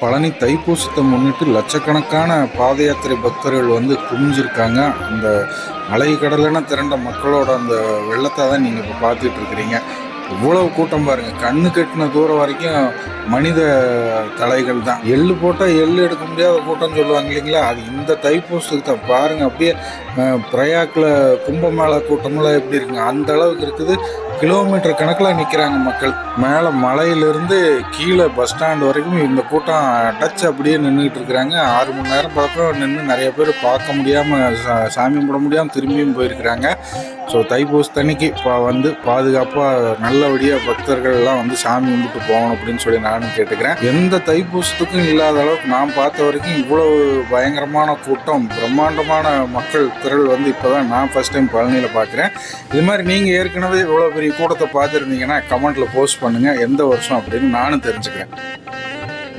பழனி தைப்பூசத்தை முன்னிட்டு லட்சக்கணக்கான பாத யாத்திரை பக்தர்கள் வந்து குமிஞ்சிருக்காங்க அந்த அலை கடலென திரண்ட மக்களோட அந்த வெள்ளத்தை தான் நீங்கள் இப்போ பார்த்துட்டு இருக்கிறீங்க. இவ்வளவு கூட்டம் பாருங்க. கண்ணு கட்டின தூரம் வரைக்கும் மனித தலைகள் தான். எள்ளு போட்டால் எள்ளு எடுக்க முடியாத கூட்டம் சொல்லுவாங்க இல்லைங்களா? அது இந்த தைப்பூசத்துக்கு தான். பாருங்க அப்படியே பிரயாக்கில் கும்பமேளா கூட்டமெல்லாம் எப்படி இருக்குங்க அந்த அளவுக்கு இருக்குது. கிலோமீட்டர் கணக்கில் நிற்கிறாங்க மக்கள். மேலே மலையிலிருந்து கீழே பஸ் ஸ்டாண்ட் வரைக்கும் இந்த கூட்டம் அடைச்சு அப்படியே நின்றுட்டு இருக்கிறாங்க. ஆறு மணி நேரம் பக்கம் நின்று நிறைய பேர் பார்க்க முடியாமல் சாமி கும்பிட முடியாமல் திரும்பியும் போயிருக்கிறாங்க. ஸோ தைப்பூசத்தன்னைக்கு இப்போ வந்து பாதுகாப்பாக நல்லபடியாக பக்தர்கள்லாம் வந்து சாமி கும்பிட்டு போகணும் அப்படின்னு சொல்லி நானும் கேட்டுக்கிறேன். எந்த தைப்பூசத்துக்கும் இல்லாத அளவுக்கு நான் பார்த்த வரைக்கும் இவ்வளவு பயங்கரமான கூட்டம் பிரம்மாண்டமான மக்கள் திரள் வந்து இப்போ தான் நான் ஃபஸ்ட் டைம் பழனியில் பார்க்குறேன். இது மாதிரி நீங்கள் ஏற்கனவே இவ்வளோ பெரிய கூட்டத்தை பார்த்துருந்தீங்கன்னா கமெண்ட்டில் போஸ்ட் பண்ணுங்கள் எந்த வருஷம் அப்படின்னு நானும் தெரிஞ்சுக்கிறேன்.